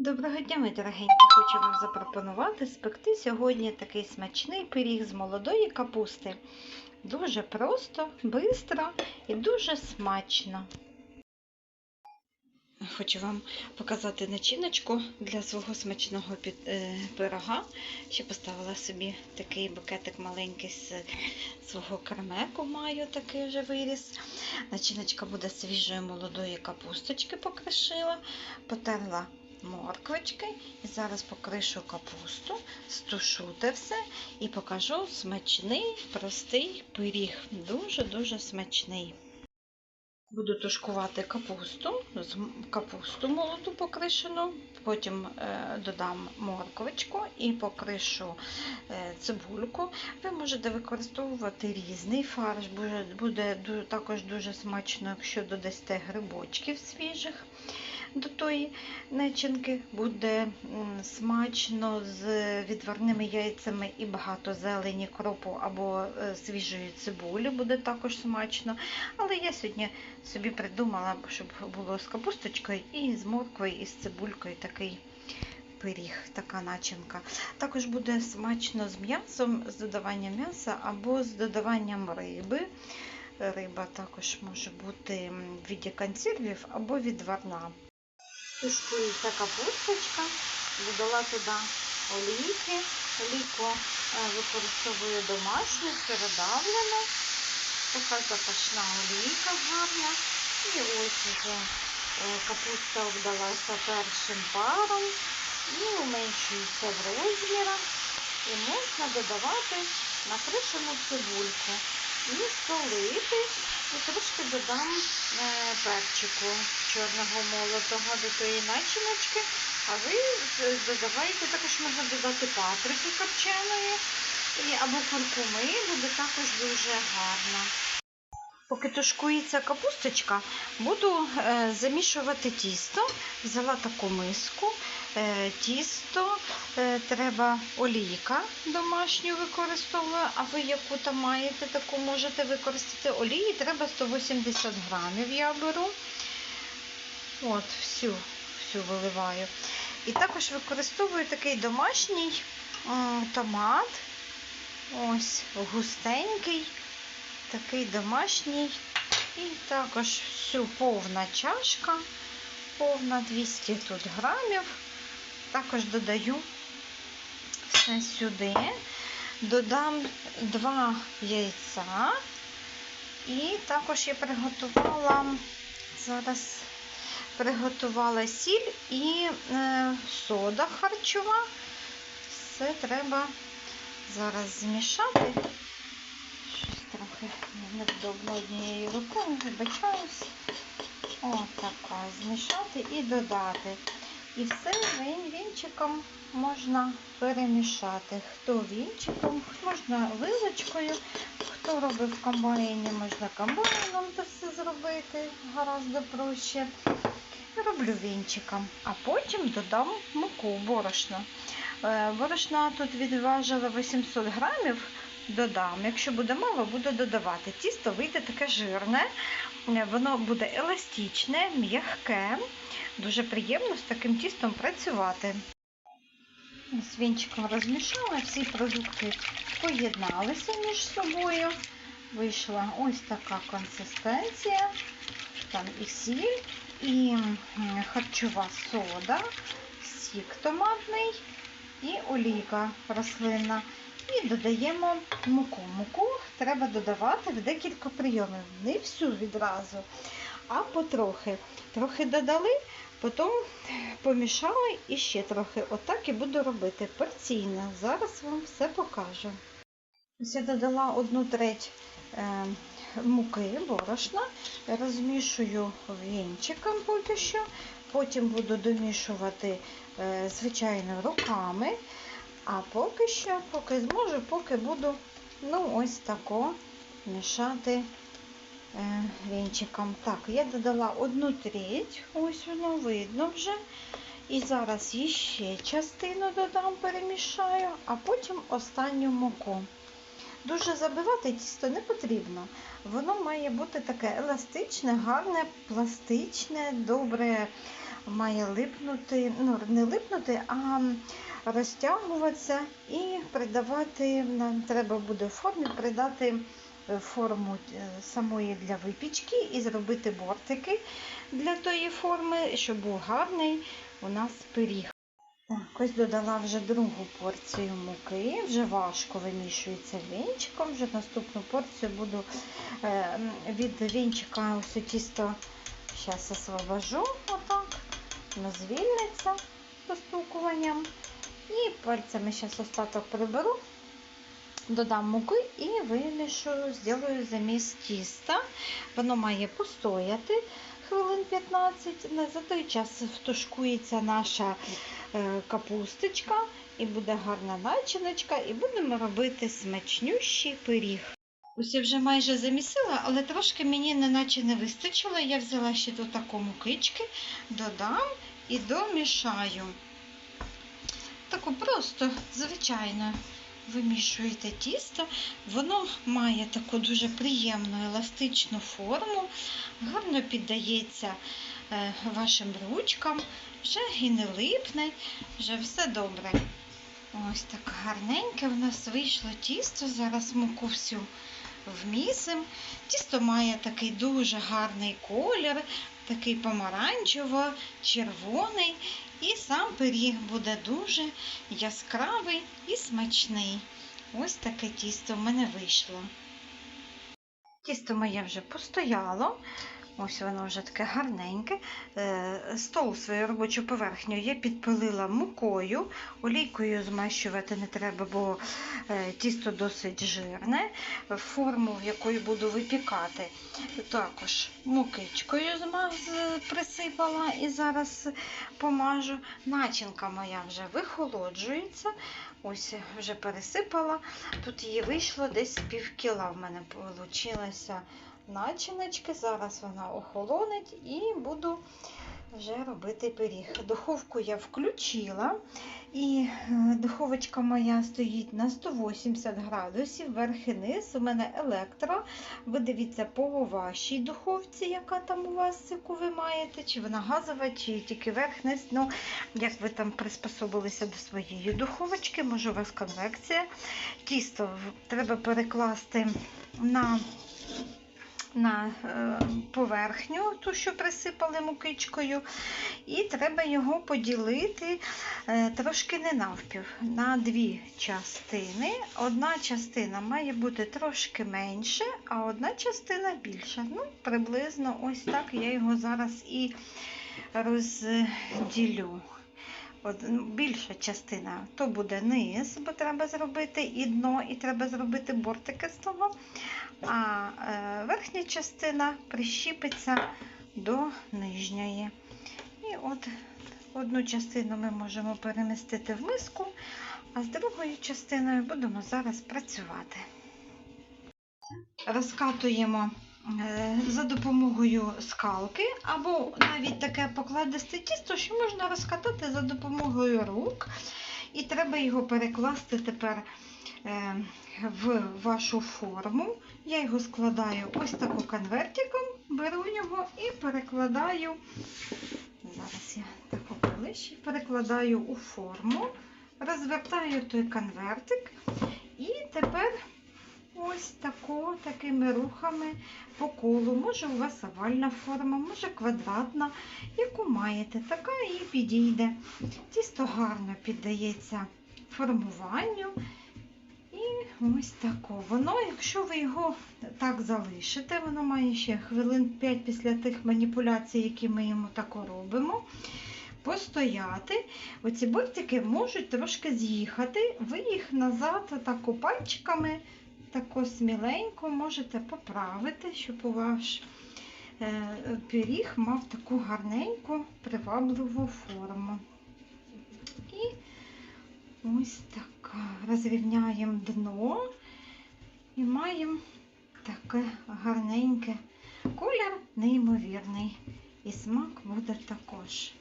Доброго дня, мої дорогенькі! Хочу вам запропонувати спекти сьогодні такий смачний пиріг з молодої капусти. Дуже просто, швидко і дуже смачно. Хочу вам показати начиночку для свого смачного е, пирога. Ще поставила собі такий букетик маленький з свого кармеку, маю такий вже виріс. Начиночка буде свіжої молодої капусточки покришила, потерла морквочки і зараз покришу капусту, стушу те все і покажу смачний, простий пиріг. Дуже-дуже смачний. Буду тушкувати капусту, капусту молоду покришену, потім е, додам морквочку і покришу е, цибульку. Ви можете використовувати різний фарш, буде також дуже смачно, якщо додасте грибочків свіжих до тої начинки. Буде смачно з відварними яйцями і багато зелені, кропу або е, свіжої цибулі, буде також смачно. Але я сьогодні собі придумала, щоб було з капусточкою і з морквою, і з цибулькою такий пиріг, така начинка. Також буде смачно з м'ясом, з додаванням м'яса або з додаванням риби. Риба також може бути в віді консервів або відварна. Тушкується капусточка, додала туди олійки. Олійку е, використовую домашню, передавлену. Така запашна олійка гарна. І ось вже е, капуста обдалася першим паром і уменшується в розмірах. І можна додавати накришену цибульку і солити. І трошки додам е, перчику чорного молотого до тої начиночки. А ви додавайте, також можна додати паприки копченої або куркуми, буде також дуже гарно. Поки тушкується капусточка, буду е, замішувати тісто. Взяла таку миску. Е, тісто е, треба олійка домашню використовую, а ви яку там маєте, таку можете використати. Олії треба 180 грамів я беру. От, всю, всю виливаю. І також використовую такий домашній томат. Ось густенький, такий домашній. І також всю повна чашка, повна 200 тут грамів. Також додаю все сюди. Додам два яйця. І також я приготувала зараз приготувала сіль і е, сода харчова. Все треба зараз змішати. Щось трохи невдобно однією рукою, вибачаюсь. Отака змішати і додати. І все він- вінчиком можна перемішати. Хто вінчиком, можна вилочкою, хто робить в комбайні, можна комбайном це все зробити, гораздо проще. Роблю вінчиком, а потім додам муку, борошно. Е, Борошна тут відважила 800 грамів, додам. Якщо буде мало, буду додавати. Тісто вийде таке жирне, воно буде еластичне, м'яке. Дуже приємно з таким тістом працювати. З вінчиком розмішала, всі продукти поєдналися між собою. Вийшла ось така консистенція. Там і сіль, і харчова сода, сік томатний і олійка рослинна. І додаємо муку. Муку треба додавати в декілька прийомів, не всю відразу, а потрохи. Трохи додали, потім помішали і ще трохи. Отак і буду робити порційно. Зараз вам все покажу. Ось я додала одну треть е, муки, борошна, розмішую вінчиком поки що, потім буду домішувати е, звичайно руками, а поки що, поки зможу, поки буду ну ось тако мішати е, вінчиком. Так, я додала одну треть, ось воно видно вже. І зараз ще частину додам, перемішаю, а потім останню муку. Дуже забивати тісто не потрібно. Воно має бути таке еластичне, гарне, пластичне, добре має липнути, ну не липнути, а розтягуватися і придавати, нам треба буде формі придати е, форму е, самої для випічки і зробити бортики для тої форми, щоб був гарний у нас пиріг. Так, ось додала вже другу порцію муки, вже важко вимішується вінчиком. Вже наступну порцію буду е, від вінчика ось тісто зараз освобожу, отак, воно звільниться постукуванням. І пальцями зараз остаток приберу, додам муки і вимішу, зроблю заміс тіста. Воно має постояти хвилин 15. На- За той час втушкується наша е, капусточка, і буде гарна начиночка, і будемо робити смачнющий пиріг. Ось я вже майже замісила, але трошки мені неначе не вистачило. Я взяла ще до такої мукички, додам і домішаю. Таку просто, звичайно, вимішуєте тісто. Воно має таку дуже приємну еластичну форму, гарно піддається е, вашим ручкам, вже і не липне, вже все добре. Ось так гарненьке в нас вийшло тісто. Зараз муку всю вмісим. Тісто має такий дуже гарний колір, такий помаранчево-червоний. І сам пиріг буде дуже яскравий і смачний. Ось таке тісто в мене вийшло. Тісто моє вже постояло. Ось воно вже таке гарненьке. Е, Стол свою робочу поверхню я підпилила мукою. Олійкою змащувати не треба, бо е, тісто досить жирне. Форму, в якої буду випікати, також мукичкою присипала і зараз помажу. Начинка моя вже вихолоджується. Ось вже пересипала. Тут її вийшло десь пів кіла в мене вийшло начиночки. Зараз вона охолонить і буду вже робити пиріг. Духовку я включила, і е, духовочка моя стоїть на 180 градусів, верх і низ. У мене електро. Ви дивіться по вашій духовці, яка там у вас, яку ви маєте, чи вона газова, чи тільки верх-низ. Ну, як ви там приспособилися до своєї духовочки, може у вас конвекція. Тісто треба перекласти на на е, поверхню, ту, що присипали мукичкою, і треба його поділити е, трошки не навпів, на дві частини. Одна частина має бути трошки менше, а одна частина більша. Ну, приблизно ось так я його зараз і розділю. Ну, більша частина то буде низ, бо треба зробити і дно, і треба зробити бортики з того. А е, верхня частина прищіпиться до нижньої. І от одну частину ми можемо перемістити в миску, а з другою частиною будемо зараз працювати. Розкатуємо за допомогою скалки, або навіть таке покладисте тісто, що можна розкатати за допомогою рук. І треба його перекласти тепер е, в вашу форму. Я його складаю ось таку конвертиком, беру його і перекладаю. Зараз я таку ближче перекладаю у форму, розвертаю той конвертик. І тепер ось тако, такими рухами по колу. Може у вас овальна форма, може квадратна, яку маєте, така і підійде. Тісто гарно піддається формуванню. І ось тако. Воно, якщо ви його так залишите, воно має ще хвилин 5 після тих маніпуляцій, які ми йому тако робимо. Постояти, оці бортики можуть трошки з'їхати. Ви їх назад тако пальчиками, тако сміленько можете поправити, щоб ваш е, пиріг мав таку гарненьку, привабливу форму. І ось так розрівняємо дно і маємо таке гарненьке колір, неймовірний. І смак буде також.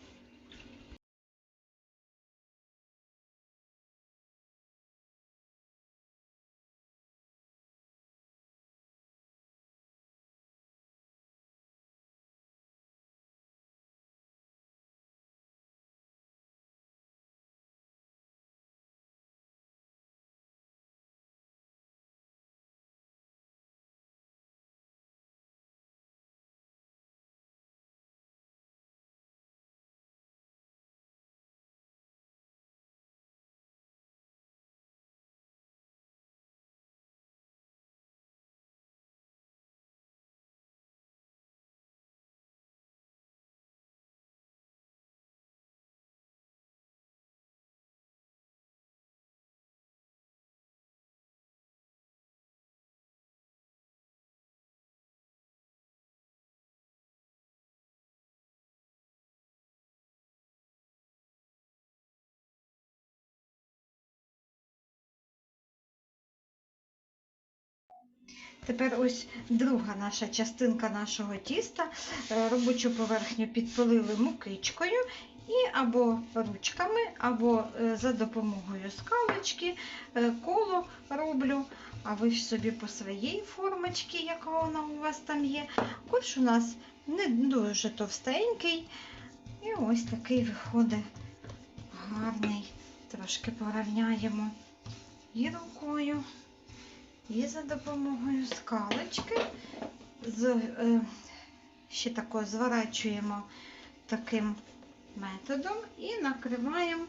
Тепер ось друга наша частинка нашого тіста. Е, Робочу поверхню підпилили мукичкою і або ручками, або е, за допомогою скалочки е, коло роблю. А ви ж собі по своїй формочці, яка вона у вас там є. Корж у нас не дуже товстенький. І ось такий виходить гарний. Трошки порівняємо і рукою, і за допомогою скалочки. З, е, ще тако зворачуємо таким методом і накриваємо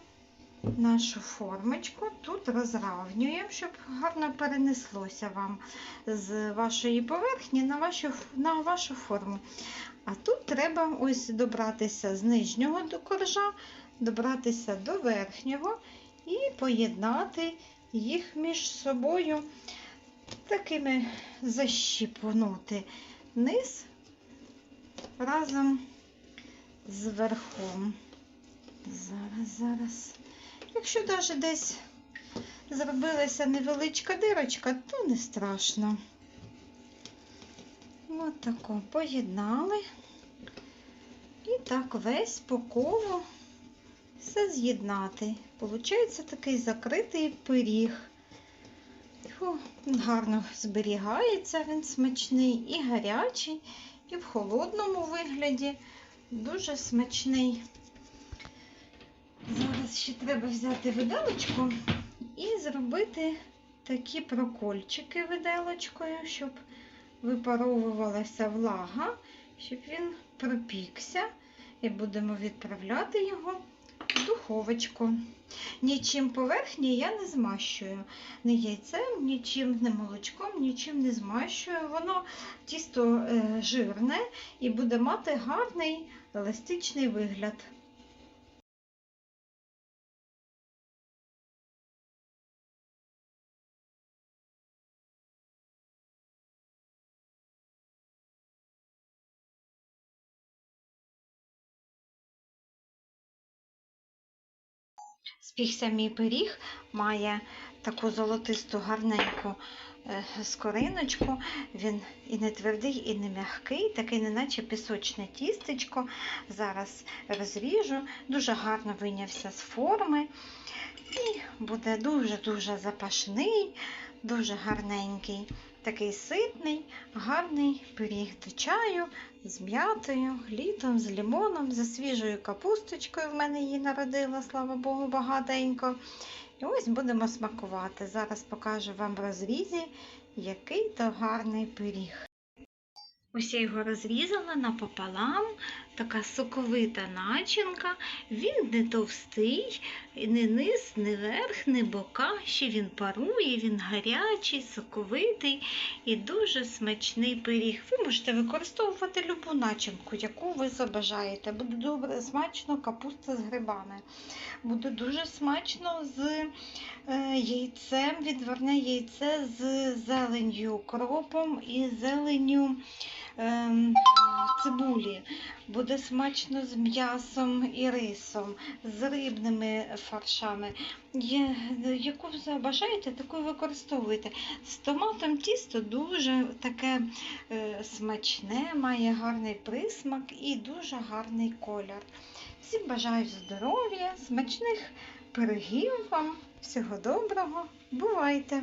нашу формочку. Тут розравнюємо, щоб гарно перенеслося вам з вашої поверхні на вашу, на вашу форму. А тут треба ось добратися з нижнього до коржа, добратися до верхнього і поєднати їх між собою такими защіпнути низ разом з верхом. Зараз, зараз. Якщо навіть десь зробилася невеличка дирочка, то не страшно. Ось тако поєднали. І так весь по колу все з'єднати. Получається такий закритий пиріг. Фу, він гарно зберігається, він смачний і гарячий, і в холодному вигляді дуже смачний. Зараз ще треба взяти виделочку і зробити такі прокольчики виделочкою, щоб випаровувалася влага, щоб він пропікся. І будемо відправляти його духовочку. Нічим поверхні я не змащую. Ні яйцем, нічим, не молочком, нічим не змащую. Воно тісто е, жирне і буде мати гарний еластичний вигляд. Спікся мій пиріг, має таку золотисту гарненьку е, скориночку. Він і не твердий, і не м'який, такий, неначе пісочне тістечко. Зараз розріжу, дуже гарно вийнявся з форми. І буде дуже-дуже запашний, дуже гарненький, такий ситний, гарний пиріг до чаю з м'ятою, літом, з лимоном, за свіжою капусточкою. В мене її народила, слава Богу, багатенько. І ось будемо смакувати. Зараз покажу вам в розрізі, який то гарний пиріг. Ось я його розрізала напополам, така соковита начинка. Він не товстий, не низ, не верх, не бока. Ще він парує, він гарячий, соковитий і дуже смачний пиріг. Ви можете використовувати любу начинку, яку ви забажаєте. Буде добре, смачно капуста з грибами. Буде дуже смачно з е, яйцем, відварне яйце з зеленью, кропом і зеленю ем, цибулі. Буде смачно з м'ясом і рисом, з рибними фаршами. Є, яку бажаєте, таку використовуйте. З томатом тісто дуже таке е, смачне, має гарний присмак і дуже гарний колір. Всім бажаю здоров'я, смачних пирогів вам, всього доброго, бувайте!